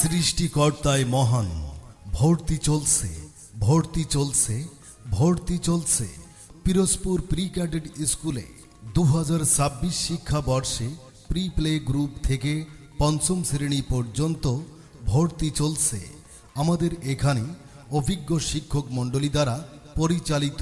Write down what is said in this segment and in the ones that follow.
সৃষ্টিকর্তায় মহান, ভর্তি চলছে ভর্তি চলছে ভর্তি চলছে। পিরোজপুর প্রি ক্যাডেট স্কুলে দু শিক্ষাবর্ষে প্রি প্লে গ্রুপ থেকে পঞ্চম শ্রেণি পর্যন্ত ভর্তি চলছে। আমাদের এখানে অভিজ্ঞ শিক্ষক মণ্ডলী দ্বারা পরিচালিত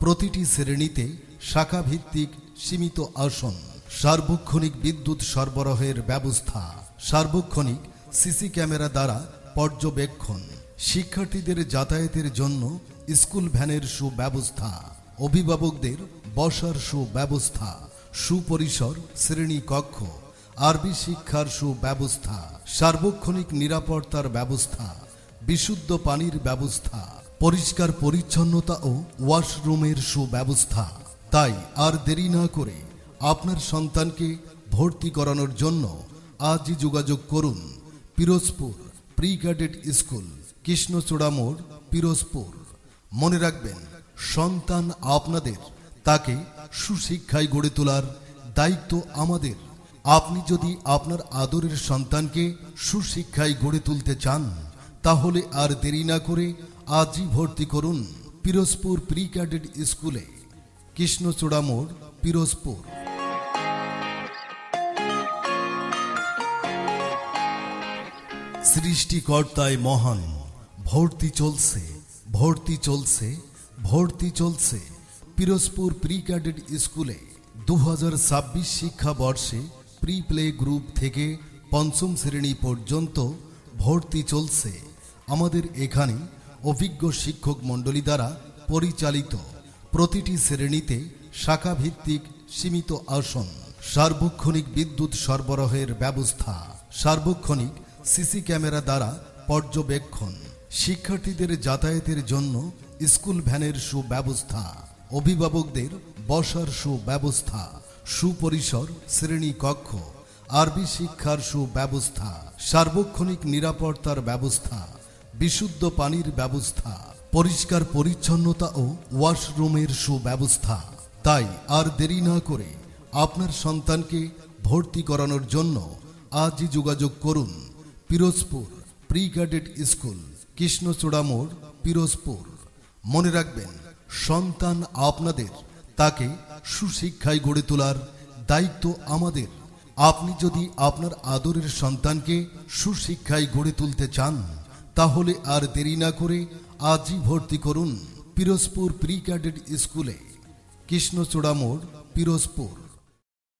প্রতিটি শ্রেণীতে শাখাভিত্তিক সীমিত আসন, সার্বক্ষণিক বিদ্যুৎ সরবরাহের ব্যবস্থা, সার্বক্ষণিক সিসি ক্যামেরা দ্বারা পর্যবেক্ষণ। শিক্ষার্থীদের যাতায়াতের জন্য স্কুল ভ্যানের সুব্যবস্থা। অভিভাবকদের বসার সুব্যবস্থা। সুপরিসর শ্রেণি কক্ষ আরবি শিক্ষার সুব্যবস্থা। সার্বক্ষণিক নিরাপত্তার ব্যবস্থা। বিশুদ্ধ পানির ব্যবস্থা। পরিষ্কার পরিচ্ছন্নতা ও ওয়াশরুমের সুব্যবস্থা। তাই আর দেরি না করে আপনার সন্তানকে ভর্তি করানোর জন্য আজই যোগাযোগ করুন। পিরোজপুর প্রি ক্যাডেট স্কুল কৃষ্ণচূড়া মোড় পিরোজপুর। মনে রাখবেন, সন্তান আপনাদের, তাকে সুশিক্ষায় গড়ে তোলার দায়িত্ব আমাদের। আপনি যদি আপনার আদরের সন্তানকে সুশিক্ষায় গড়ে তুলতে চান, তাহলে আর দেরি না করে আজই ভর্তি করুন পিরোজপুর প্রি ক্যাডেট স্কুলে কৃষ্ণচূড়া মোড় পিরোজপুর। সৃষ্টিকর্তায় মহান। ভর্তি চলছে ভর্তি চলছে ভর্তি চলছে। পিরোজপুর প্রি ক্যাডেট স্কুলে দু হাজার ছাব্বিশ শিক্ষাবর্ষে প্রি প্লে গ্রুপ থেকে পঞ্চম শ্রেণি পর্যন্ত ভর্তি চলছে। আমাদের এখানে অভিজ্ঞ শিক্ষক মণ্ডলী দ্বারা পরিচালিত প্রতিটি শ্রেণীতে শাখাভিত্তিক সীমিত আসন, সার্বক্ষণিক বিদ্যুৎ সরবরাহের ব্যবস্থা, সার্বক্ষণিক সিসি ক্যামেরা দ্বারা পর্যবেক্ষণ। শিক্ষার্থীদের যাতায়াতের জন্য স্কুল ভ্যানের সুব্যবস্থা। অভিভাবকদের বসার সুব্যবস্থা। সুপরিসর, শ্রেণি কক্ষ, আরবি শিক্ষার সুব্যবস্থা। সার্বক্ষণিক নিরাপত্তার ব্যবস্থা। বিশুদ্ধ পানির ব্যবস্থা। পরিষ্কার পরিচ্ছন্নতা ও ওয়াশরুমের সুব্যবস্থা। তাই আর দেরি না করে আপনার সন্তানকে ভর্তি করানোর জন্য আজই যোগাযোগ করুন। পিরোজপুর প্রি ক্যাডেট স্কুল কৃষ্ণচূড়া মোড় পিরোজপুর। মনে রাখবেন, সন্তান আপনাদের, তাকে সুশিক্ষায় গড়ে তোলার দায়িত্ব আমাদের। আপনি যদি আপনার আদরের সন্তানকে সুশিক্ষায় গড়ে তুলতে চান, তাহলে আর দেরি না করে আজই ভর্তি করুন পিরোজপুর প্রি ক্যাডেট স্কুলে কৃষ্ণচূড়া মোড় পিরোজপুর।